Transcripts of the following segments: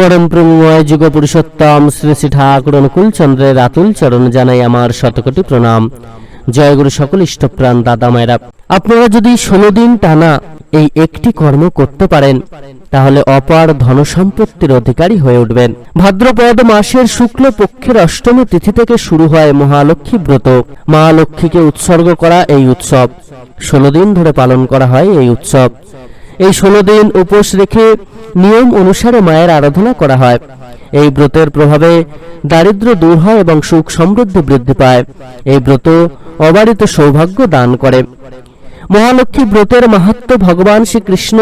পরম প্রেমময় যুগ পুরুষোত্তম শ্রী শ্রী ঠাকুর অনুকূল চন্দ্রের আতুল চরণ জানাই আমার শতকোটি প্রণাম। জয় গুরু সকল ইষ্টপ্রাণ দাদা মায়েরা। আপনারা যদি ষোলো দিন টানা এই একটি কর্ম করতে পারেন, তাহলে অপার ধনসম্পত্তির অধিকারী হয়ে উঠবেন। ভাদ্রপদ মাসের শুক্ল পক্ষের অষ্টমী তিথি থেকে শুরু হয় মহালক্ষ্মী ব্রত। মা লক্ষ্মীকে উৎসর্গ করা এই উৎসব। ষোলো দিন ধরে পালন করা হয় এই উৎসব। এই ষোলো দিন উপোস রেখে নিয়ম অনুসারে মায়ের আরাধনা করা হয়। এই ব্রতের প্রভাবে দারিদ্র দূর হয় এবং সুখ সমৃদ্ধি বৃদ্ধি পায়। এই ব্রত অবারিত সৌভাগ্য দান করে। মহালক্ষ্মী ব্রতের মাহাত্ম ভগবান শ্রীকৃষ্ণ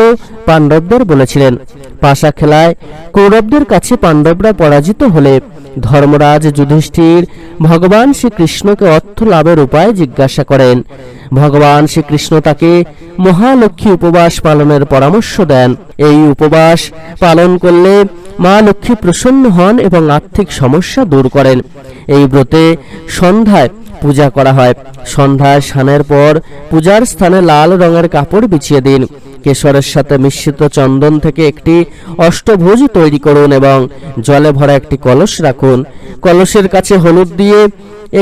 পাণ্ডবদের বলেছিলেন। পাশা খেলায় কৌরবদের কাছে পাণ্ডবরা পরাজিত হলে ধর্মরাজ যুধিষ্ঠির ভগবান শ্রীকৃষ্ণকে অর্থ লাভের উপায় জিজ্ঞাসা করেন। ভগবান শ্রীকৃষ্ণ তাকে মহালক্ষ্মী উপবাস পালনের পরামর্শ দেন। এই উপবাস পালন করলে মা লক্ষ্মী প্রসন্ন হন এবং আর্থিক সমস্যা দূর করেন। এই ব্রতে সন্ধ্যায় পূজা করা হয়। সন্ধ্যায় স্নানের পর পূজার স্থানে লাল রঙের কাপড় বিছিয়ে দিন। কেশরের সাথে মিশ্রিত চন্দন থেকে একটি অষ্টভুজ তৈরি করুন এবং জলে ভরা একটি কলস রাখুন। কলসের কাছে হলুদ দিয়ে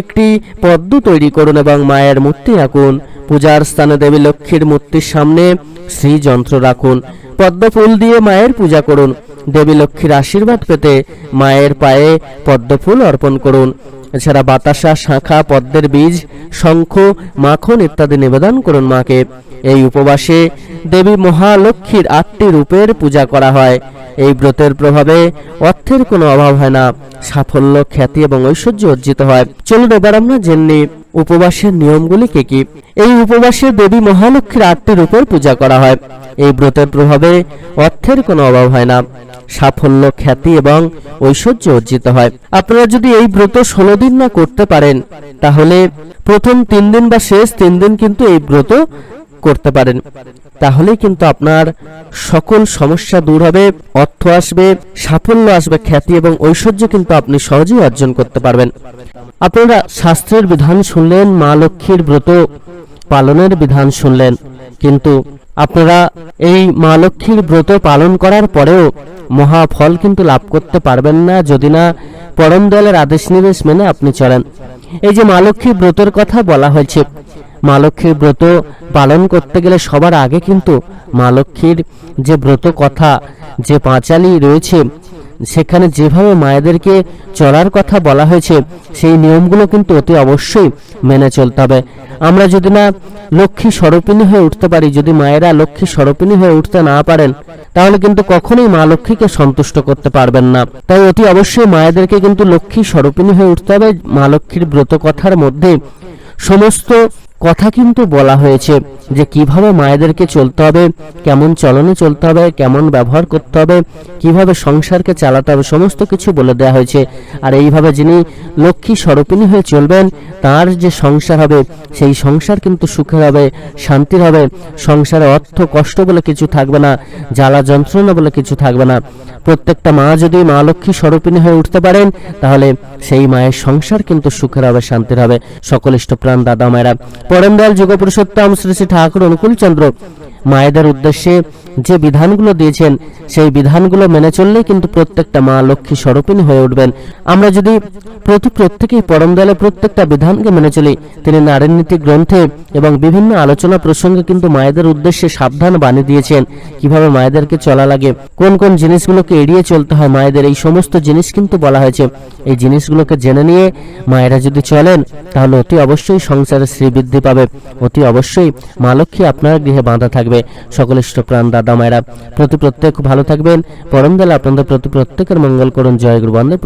একটি পদ্ম তৈরি করুন এবং মায়ের মূর্তি রাখুন পূজার স্থানে দেবী লক্ষ্মীর মূর্তির সামনে শ্রীযন্ত্র রাখুন। পদ্ম ফুল দিয়ে মায়ের পূজা করুন। দেবী লক্ষ্মীর আশীর্বাদ পেতে মায়ের পায়ে পদ্ম ফুল অর্পণ করুন। এছাড়া বাতাসা, শাখা, পদ্মের বীজ, শঙ্খ, মাখন ইত্যাদি নিবেদন করুন মাকে। এই উপবাসে দেবী মহালক্ষ্মীর আটটি রূপের পূজা করা হয়। এই ব্রতের প্রভাবে অর্থের কোনো অভাব হয় না। সাফল্য, খ্যাতি এবং ঐশ্বর্য অর্জিত হয়। চলুন এবার আমরা জেনে উপবাসের নিয়মগুলি কি কি? এই উপবাসে দেবী মহালক্ষ্মীর আটটি রূপের পূজা করা হয়। এই ব্রতের প্রভাবে অর্থের কোনো অভাব হয় না। সাফল্য, খ্যাতি এবং ঐশ্বর্য অর্জিত হয়। আপনারা যদি এই ব্রত ষোলো দিন না করতে পারেন, তাহলে প্রথম তিন দিন বা শেষ তিন দিন কিন্তু এই ব্রত করতে পারেন। তাহলে কিন্তু আপনার সকল সমস্যা দূর হবে, অর্থ আসবে, সাফল্য আসবে, খ্যাতি এবং ঐশ্বর্য কিন্তু আপনি সহজেই অর্জন করতে পারবেন। আপনারা শাস্ত্রের বিধান শুনলেন, মা লক্ষ্মীর ব্রত পালনের বিধান শুনলেন, কিন্তু আপনারা এই মা লক্ষ্মীর ব্রত পালন করার পরেও মহা ফল কিন্তু লাভ করতে পারবেন না যদি না পরম দলের আদেশ নির্দেশ মেনে আপনি চলেন। এই যে মা লক্ষ্মীর ব্রতের কথা বলা হয়েছে, মা লক্ষ্মীর ব্রত পালন করতে গেলে সবার আগে কিন্তু মা লক্ষ্মীর যে ব্রত কথা, যে পাঁচালি রয়েছে সেখানে যেভাবে মায়েদেরকে চলার কথা বলা হয়েছে, সেই নিয়মগুলো কিন্তু অতি অবশ্যই মেনে চলতে হবে। আমরা যদি না লক্ষ্মী স্বরূপিণী হয়ে উঠতে পারি, যদি মায়েরা লক্ষ্মী স্বরূপিণী হয়ে উঠতে না পারেন, তাহলে কিন্তু কখনোই মা লক্ষ্মীকে সন্তুষ্ট করতে পারবেন না। তাই অতি অবশ্যই মায়েদেরকে কিন্তু লক্ষ্মী স্বরূপিণী হয়ে উঠতে হবে। মা লক্ষ্মীর ব্রত কথার মধ্যে সমস্ত কথা কিন্তু বলা হয়েছে যে কীভাবে মায়েদেরকে চলতে হবে, কেমন চলনে চলতে হবে, কেমন ব্যবহার করতে হবে, কীভাবে সংসারকে চালাতে হবে, সমস্ত কিছু বলে দেওয়া হয়েছে। আর এইভাবে যিনি লক্ষ্মী স্বরূপিণী হয়ে চলবেন, তার যে সংসার হবে, সেই সংসার কিন্তু সুখের হবে, শান্তির হবে। সংসারে অর্থ, কষ্ট বলে কিছু থাকবে না, জ্বালা যন্ত্রণা বলে কিছু থাকবে না। প্রত্যেকটা মা যদি মা লক্ষ্মী স্বরূপিণী হয়ে উঠতে পারেন, তাহলে সেই মায়ের সংসার কিন্তু সুখের হবে, শান্তির হবে। সকল ইষ্টপ্রাণ দাদা মায়েরা পরম দয়াল যুগ পুরুষোত্তম শ্রী শ্রী ঠাকুর অনুকূল চন্দ্র। মায়েদের উদ্দেশ্যে যে বিধানগুলো দিয়েছেন, সেই বিধানগুলো মেনে চললেই কিন্তু প্রত্যেকটা মা লক্ষ্মী স্বরূপিণী হয়ে উঠবেন। আমরা যদি প্রতি প্রত্যেকেই পরম দয়ালের প্রত্যেকটা বিধানকে মেনে চলি, তিনি নারীর নীতি গ্রন্থে এবং বিভিন্ন আলোচনা প্রসঙ্গে কিন্তু মায়েদের উদ্দেশ্যে সাবধান বাণী দিয়েছেন, কীভাবে মায়েদেরকে চলা লাগে, কোন কোন জিনিসগুলোকে এড়িয়ে চলতে হয় মায়েদের, এই সমস্ত জিনিস কিন্তু বলা হয়েছে। এই জিনিসগুলোকে জেনে নিয়ে মায়েরা যদি চলেন, তাহলে অতি অবশ্যই সংসারে শ্রীবৃদ্ধি পাবে। অতি অবশ্যই মা লক্ষ্মী আপনার গৃহে বাঁধা থাকবে। সকল প্রাণ, দাদা, মায়েরা, প্রতি প্রত্যেক ভালো থাকবেন। পরম দলে আপনাদের প্রতি প্রত্যেকের মঙ্গল করুন। জয় গুরু বন্দে